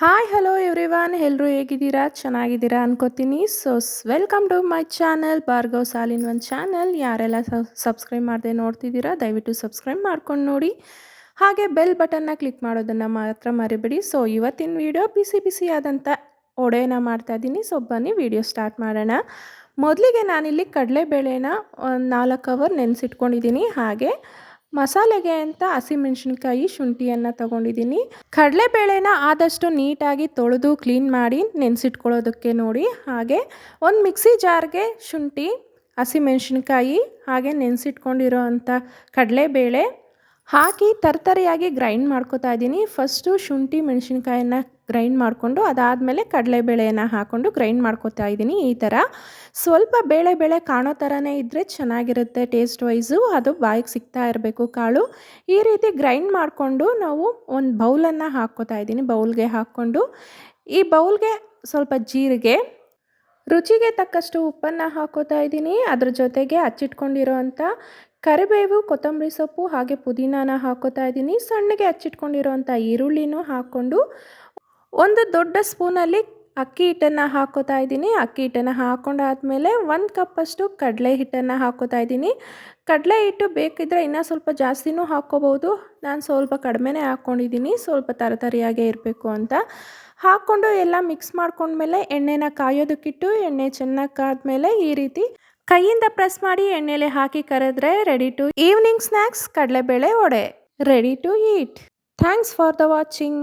Hi hello everyone ಎಲ್ಲರೂ ಹೇಗಿದ್ದೀರಾ? ಚೆನ್ನಾಗಿದ್ದೀರಾ ಅನ್ಕೋತೀನಿ. So welcome to my channel Bhargav ಸಾಲಿನ್ ಒಂದು ಚಾನಲ್ ಯಾರೆಲ್ಲ ಸಬ್ಸ್ಕ್ರೈಬ್ ಮಾಡದೆ ನೋಡ್ತಿದ್ದೀರಾ, ದಯವಿಟ್ಟು ಸಬ್ಸ್ಕ್ರೈಬ್ ಮಾಡ್ಕೊಂಡು ನೋಡಿ. ಹಾಗೆ ಬೆಲ್ ಬಟನ್ನ ಕ್ಲಿಕ್ ಮಾಡೋದನ್ನು ಮಾತ್ರ ಮರಿಬೇಡಿ. ಸೊ ಇವತ್ತಿನ ವಿಡಿಯೋ ಬಿಸಿ ಬಿಸಿ ಆದಂಥ ಮಾಡ್ತಾ ಇದ್ದೀನಿ. ಸೊ ಬನ್ನಿ ವಿಡಿಯೋ ಸ್ಟಾರ್ಟ್ ಮಾಡೋಣ. ಮೊದಲಿಗೆ ನಾನಿಲ್ಲಿ ಕಡಲೆಬೇಳೆನ ಒಂದು ನಾಲ್ಕು ಅವರ್ ನೆನೆಸಿಟ್ಕೊಂಡಿದ್ದೀನಿ. ಹಾಗೆ ಮಸಾಲೆಗೆ ಅಂತ ಹಸಿಮೆಣಸಿನ್ಕಾಯಿ ಶುಂಠಿಯನ್ನು ತಗೊಂಡಿದ್ದೀನಿ. ಕಡಲೆಬೇಳೆನ ಆದಷ್ಟು ನೀಟಾಗಿ ತೊಳೆದು ಕ್ಲೀನ್ ಮಾಡಿ ನೆನೆಸಿಟ್ಕೊಳ್ಳೋದಕ್ಕೆ ನೋಡಿ. ಹಾಗೆ ಒಂದು ಮಿಕ್ಸಿ ಜಾರ್ಗೆ ಶುಂಠಿ, ಹಸಿಮೆಣಸಿನ್ಕಾಯಿ ಹಾಗೆ ನೆನೆಸಿಟ್ಕೊಂಡಿರೋ ಅಂಥ ಕಡಲೆಬೇಳೆ ಹಾಕಿ ತರ್ತರಿಯಾಗಿ ಗ್ರೈಂಡ್ ಮಾಡ್ಕೋತಾ ಇದ್ದೀನಿ. ಫಸ್ಟು ಶುಂಠಿ ಮೆಣಸಿನ್ಕಾಯನ್ನ ಗ್ರೈಂಡ್ ಮಾಡಿಕೊಂಡು ಅದಾದಮೇಲೆ ಕಡಲೆಬೇಳೆಯನ್ನು ಹಾಕ್ಕೊಂಡು ಗ್ರೈಂಡ್ ಮಾಡ್ಕೋತಾ ಇದ್ದೀನಿ ಈ ಥರ. ಸ್ವಲ್ಪ ಬೇಳೆ ಬೇಳೆ ಕಾಣೋ ಥರನೇ ಇದ್ದರೆ ಚೆನ್ನಾಗಿರುತ್ತೆ ಟೇಸ್ಟ್ ವೈಸು ಅದು ಬಾಯಿಗೆ ಸಿಗ್ತಾ ಇರಬೇಕು ಕಾಳು. ಈ ರೀತಿ ಗ್ರೈಂಡ್ ಮಾಡಿಕೊಂಡು ನಾವು ಒಂದು ಬೌಲನ್ನು ಹಾಕ್ಕೋತಾ ಇದ್ದೀನಿ ಬೌಲ್ಗೆ ಹಾಕ್ಕೊಂಡು. ಈ ಬೌಲ್ಗೆ ಸ್ವಲ್ಪ ಜೀರಿಗೆ, ರುಚಿಗೆ ತಕ್ಕಷ್ಟು ಉಪ್ಪನ್ನು ಹಾಕೋತಾ ಇದ್ದೀನಿ. ಅದ್ರ ಜೊತೆಗೆ ಹಚ್ಚಿಟ್ಕೊಂಡಿರೋ ಅಂಥ ಕರಿಬೇವು, ಕೊತ್ತಂಬರಿ ಸೊಪ್ಪು ಹಾಗೆ ಪುದೀನಾನ ಹಾಕೋತಾ ಇದ್ದೀನಿ. ಸಣ್ಣಗೆ ಹಚ್ಚಿಟ್ಕೊಂಡಿರುವಂಥ ಈರುಳ್ಳಿನೂ ಹಾಕ್ಕೊಂಡು ಒಂದು ದೊಡ್ಡ ಸ್ಪೂನಲ್ಲಿ ಅಕ್ಕಿ ಹಿಟ್ಟನ್ನು ಹಾಕೋತಾ ಇದ್ದೀನಿ. ಅಕ್ಕಿ ಹಿಟ್ಟನ್ನು ಹಾಕೊಂಡಾದಮೇಲೆ ಒಂದು ಕಪ್ಪಷ್ಟು ಕಡಲೆ ಹಿಟ್ಟನ್ನು ಹಾಕೋತಾ ಇದ್ದೀನಿ. ಕಡಲೆ ಹಿಟ್ಟು ಬೇಕಿದ್ದರೆ ಇನ್ನೂ ಸ್ವಲ್ಪ ಜಾಸ್ತಿನೂ ಹಾಕ್ಕೋಬೋದು. ನಾನು ಸ್ವಲ್ಪ ಕಡಿಮೆನೇ ಹಾಕ್ಕೊಂಡಿದ್ದೀನಿ. ಸ್ವಲ್ಪ ತರತರಿಯಾಗೇ ಇರಬೇಕು ಅಂತ. ಹಾಕ್ಕೊಂಡು ಎಲ್ಲ ಮಿಕ್ಸ್ ಮಾಡ್ಕೊಂಡ್ಮೇಲೆ ಎಣ್ಣೆನ ಕಾಯೋದಕ್ಕಿಟ್ಟು ಎಣ್ಣೆ ಚೆನ್ನಾಗಿ ಕಾದ್ಮೇಲೆ ಈ ರೀತಿ ಕೈಯಿಂದ ಪ್ರೆಸ್ ಮಾಡಿ ಎಣ್ಣೆಲೆ ಹಾಕಿ ಕರೆದ್ರೆ ರೆಡಿ ಟು ಈವ್ನಿಂಗ್ ಸ್ನ್ಯಾಕ್ಸ್ ಕಡಲೆಬೇಳೆ ಒಡೆ ready to eat thanks for the watching